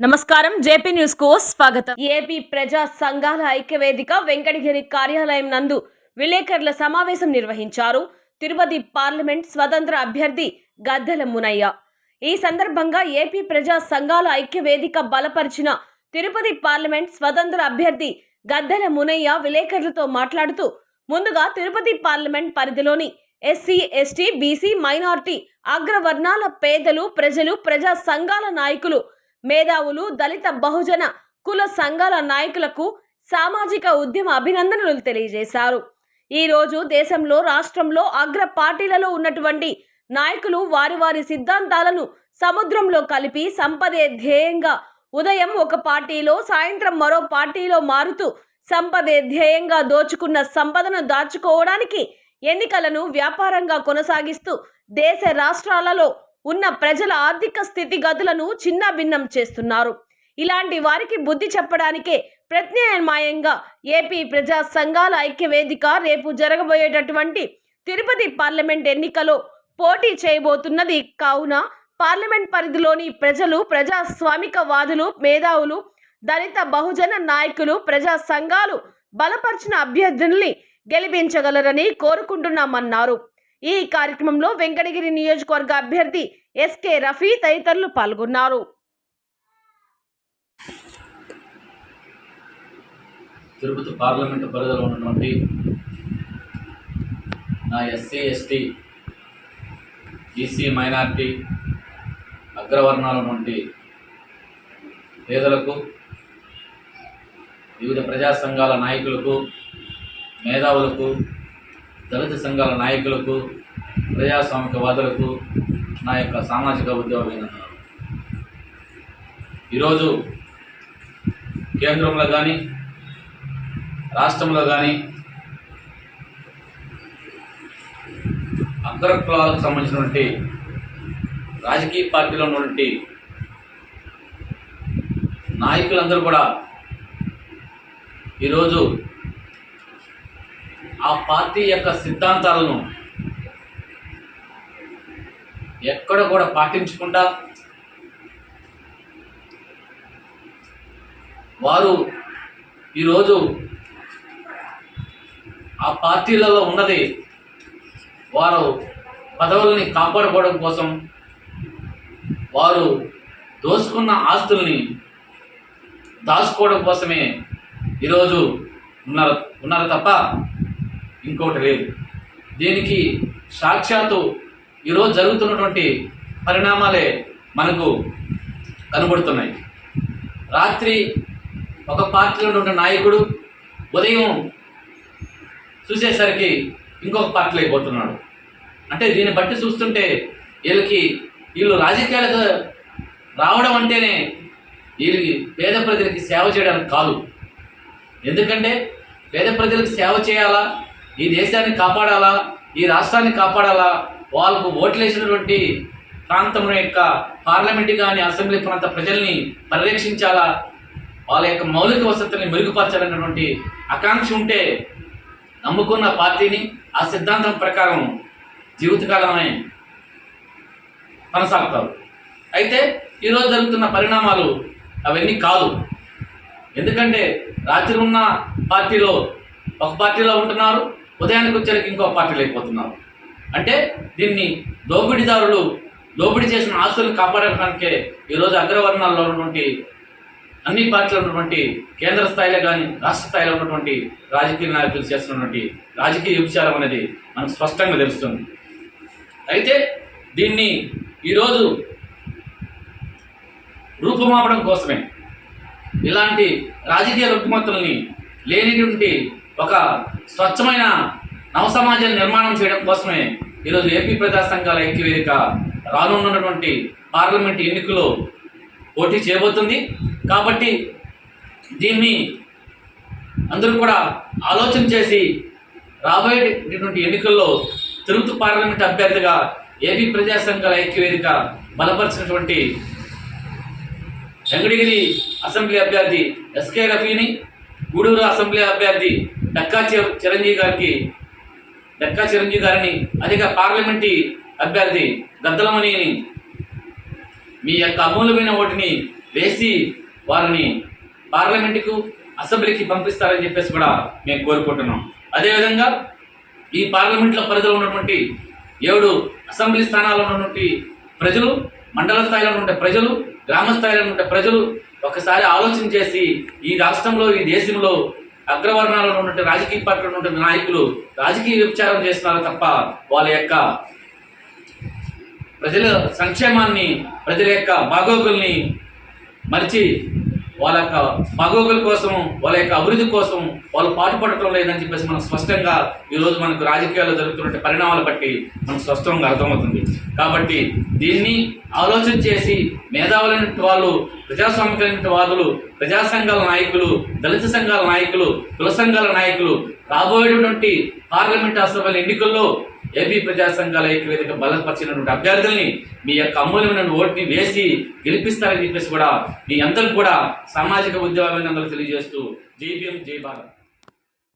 నమస్కారం. జేపీ న్యూస్కు స్వాగతం. ఏపీ ప్రజా సంఘాల ఐక్యవేదిక వెంకటగిరి కార్యాలయం నందు విలేకరుల సమావేశం నిర్వహించారు తిరుపతి పార్లమెంట్ స్వతంత్ర అభ్యర్థి గద్దెల మునయ్య. ఈ సందర్భంగా ఏపీ ప్రజా సంఘాల ఐక్యవేదిక బలపరిచిన తిరుపతి పార్లమెంట్ స్వతంత్ర అభ్యర్థి గద్దెల మునయ్య విలేకరులతో మాట్లాడుతూ ముందుగా తిరుపతి పార్లమెంట్ పరిధిలోని ఎస్సీ ఎస్టీ బీసీ మైనార్టీ అగ్రవర్ణాల పేదలు ప్రజలు ప్రజా సంఘాల నాయకులు మేధావులు దళిత బహుజన కుల సంఘాల నాయకులకు సామాజిక ఉద్యమ అభినందనలు తెలియజేశారు. ఈ రోజు దేశంలో రాష్ట్రంలో అగ్ర పార్టీలలో ఉన్నటువంటి నాయకులు వారి వారి సిద్ధాంతాలను సముద్రంలో కలిపి సంపదే ధ్యేయంగా ఉదయం ఒక పార్టీలో సాయంత్రం మరో పార్టీలో మారుతూ సంపదే ధ్యేయంగా దోచుకున్న సంపదను దాచుకోవడానికి ఎన్నికలను వ్యాపారంగా కొనసాగిస్తూ దేశ రాష్ట్రాలలో ఉన్న ప్రజల ఆర్థిక స్థితిగతులను చిన్నాభిన్నం చేస్తున్నారు. ఇలాంటి వారికి బుద్ధి చెప్పడానికే ప్రత్యామ్నాయంగా ఏపీ ప్రజా సంఘాల ఐక్య వేదిక రేపు జరగబోయేటటువంటి తిరుపతి పార్లమెంట్ ఎన్నికలో పోటీ చేయబోతున్నది. కావున పార్లమెంట్ పరిధిలోని ప్రజలు ప్రజాస్వామిక వాదులు మేధావులు దళిత బహుజన నాయకులు ప్రజా సంఘాలు బలపరిచిన అభ్యర్థుల్ని గెలిపించగలరని కోరుకుంటున్నామన్నారు. ఈ కార్యక్రమంలో వెంకటగిరి నియోజకవర్గ అభ్యర్థి ఎస్కే రఫీ తదితరులు పాల్గొన్నారు. తిరుపతి పార్లమెంటు పరిధిలో ఉన్నటువంటి నా ఎస్సీ ఎస్టీ బీసీ మైనార్టీ అగ్రవర్ణాల నుండి పేదలకు వివిధ ప్రజా సంఘాల నాయకులకు మేధావులకు దళిత సంఘాల నాయకులకు ప్రజాస్వామికవాదులకు నా యొక్క సామాజిక ఉద్యోగ ఈరోజు కేంద్రంలో కానీ రాష్ట్రంలో కానీ అగ్ర కులాలకు సంబంధించినటువంటి రాజకీయ పార్టీలో ఉన్నటువంటి నాయకులందరూ కూడా ఈరోజు ఆ పార్టీ యొక్క సిద్ధాంతాలను ఎక్కడ కూడా పాటించకుండా వారు ఈరోజు ఆ పార్టీలలో ఉన్నది వారు పదవుల్ని కాపాడుకోవడం కోసం వారు దోసుకున్న ఆస్తుల్ని దాచుకోవడం కోసమే ఈరోజు ఉన్నారు ఉన్నారు తప్ప ఇంకోటి లేదు. దీనికి సాక్షాత్తు ఈరోజు జరుగుతున్నటువంటి పరిణామాలే మనకు కనబడుతున్నాయి. రాత్రి ఒక పార్టీలో ఉన్న నాయకుడు ఉదయం చూసేసరికి ఇంకొక పార్టీలో అయిపోతున్నాడు. అంటే దీన్ని బట్టి చూస్తుంటే వీళ్ళకి వీళ్ళు రాజకీయాలకు రావడం అంటేనే వీళ్ళకి పేద ప్రజలకి సేవ చేయడానికి కాదు. ఎందుకంటే పేద ప్రజలకు సేవ చేయాలా? ఈ దేశాన్ని కాపాడాలా? ఈ రాష్ట్రాన్ని కాపాడాలా? వాళ్ళకు ఓట్లేసినటువంటి ప్రాంతం యొక్క పార్లమెంట్ కానీ అసెంబ్లీ ప్రాంత ప్రజల్ని పరిరక్షించాలా? వాళ్ళ యొక్క మౌలిక వసతుల్ని మెరుగుపరచాలన్నటువంటి ఆకాంక్ష ఉంటే నమ్ముకున్న పార్టీని ఆ సిద్ధాంతం ప్రకారం జీవితకాలమే కొనసాగుతారు. అయితే ఈరోజు జరుగుతున్న పరిణామాలు అవన్నీ కాదు. ఎందుకంటే రాత్రి ఉన్న పార్టీలో ఒక పార్టీలో ఉంటున్నారు ఉదయానికి వచ్చేకి ఇంకో పార్టీ లేకపోతున్నారు అంటే దీన్ని దోపిడీదారులు దోపిడీ చేసిన ఆస్తులను కాపాడడానికే ఈరోజు అగ్రవర్ణాల్లో ఉన్నటువంటి అన్ని పార్టీలో ఉన్నటువంటి కేంద్ర స్థాయిలో కానీ రాష్ట్ర స్థాయిలో ఉన్నటువంటి రాజకీయ నాయకులు చేస్తున్నటువంటి రాజకీయ విచారం అనేది మనకు స్పష్టంగా తెలుస్తుంది. అయితే దీన్ని ఈరోజు రూపుమాపడం కోసమే. ఇలాంటి రాజకీయ రుగ్మతుల్ని లేనిటువంటి ఒక స్వచ్ఛమైన నవసమాజం నిర్మాణం చేయడం కోసమే ఈరోజు ఏపీ ప్రజా సంఘాల ఐక్యవేదిక రానున్నటువంటి పార్లమెంట్ ఎన్నికల్లో పోటీ చేయబోతుంది. కాబట్టి దీన్ని అందరూ కూడా ఆలోచన చేసి రాబోయేటటువంటి ఎన్నికల్లో తిరుపతి పార్లమెంట్ అభ్యర్థిగా ఏపీ ప్రజా సంఘాల ఐక్యవేదిక బలపరిచినటువంటి వెంకటగిరి అసెంబ్లీ అభ్యర్థి ఎస్కే రఫీని గూడూరు అసెంబ్లీ అభ్యర్థి డక్కా చిరంజీవి గారికి డక్కా చిరంజీవి గారిని అధిక పార్లమెంటీ అభ్యర్థి గద్దలమణిని మీ యొక్క అమూల్యమైన ఓటుని వేసి వారిని పార్లమెంటుకు అసెంబ్లీకి పంపిస్తారని చెప్పేసి కూడా మేము కోరుకుంటున్నాం. అదేవిధంగా ఈ పార్లమెంట్లో పరిధిలో ఉన్నటువంటి ఏడు అసెంబ్లీ స్థానాల్లో ఉన్నటువంటి ప్రజలు మండల స్థాయిలో ఉండే ప్రజలు గ్రామ స్థాయిలో ఉండే ప్రజలు ఒకసారి ఆలోచన చేసి ఈ రాష్ట్రంలో ఈ దేశంలో అగ్రవర్ణాలలో ఉన్నటువంటి రాజకీయ పార్టీలో ఉన్నటువంటి నాయకులు రాజకీయ విచారం చేస్తున్నారు తప్ప వాళ్ళ యొక్క ప్రజల సంక్షేమాన్ని ప్రజల యొక్క బాగోగుల్ని మరిచి వాళ్ళ యొక్క బాగోగుల కోసం వాళ్ళ యొక్క అభివృద్ధి కోసం వాళ్ళు పాటుపడటం లేదని చెప్పేసి మనం స్పష్టంగా ఈరోజు మనకు రాజకీయాల్లో జరుగుతున్న పరిణామాలు బట్టి మనకు స్పష్టంగా అర్థమవుతుంది. కాబట్టి దీన్ని ఆలోచన చేసి మేధావులైన వాళ్ళు ప్రజాస్వామికమైన వాదులు ప్రజా సంఘాల నాయకులు దళిత సంఘాల నాయకులు కుల సంఘాల నాయకులు రాబోయేటువంటి పార్లమెంట్ అసెంబ్లీ ఎన్నికల్లో ఏపీ ప్రజా సంఘాల ఐక్యవేదిక బలపరిచినటువంటి అభ్యర్థుల్ని మీ యొక్క అమూల్యమైన ఓటుని వేసి గెలిపిస్తారని చెప్పేసి కూడా మీ అందరికి కూడా సామాజిక ఉద్యోగాలను అందరూ తెలియజేస్తూ జై భీం జై భారత్.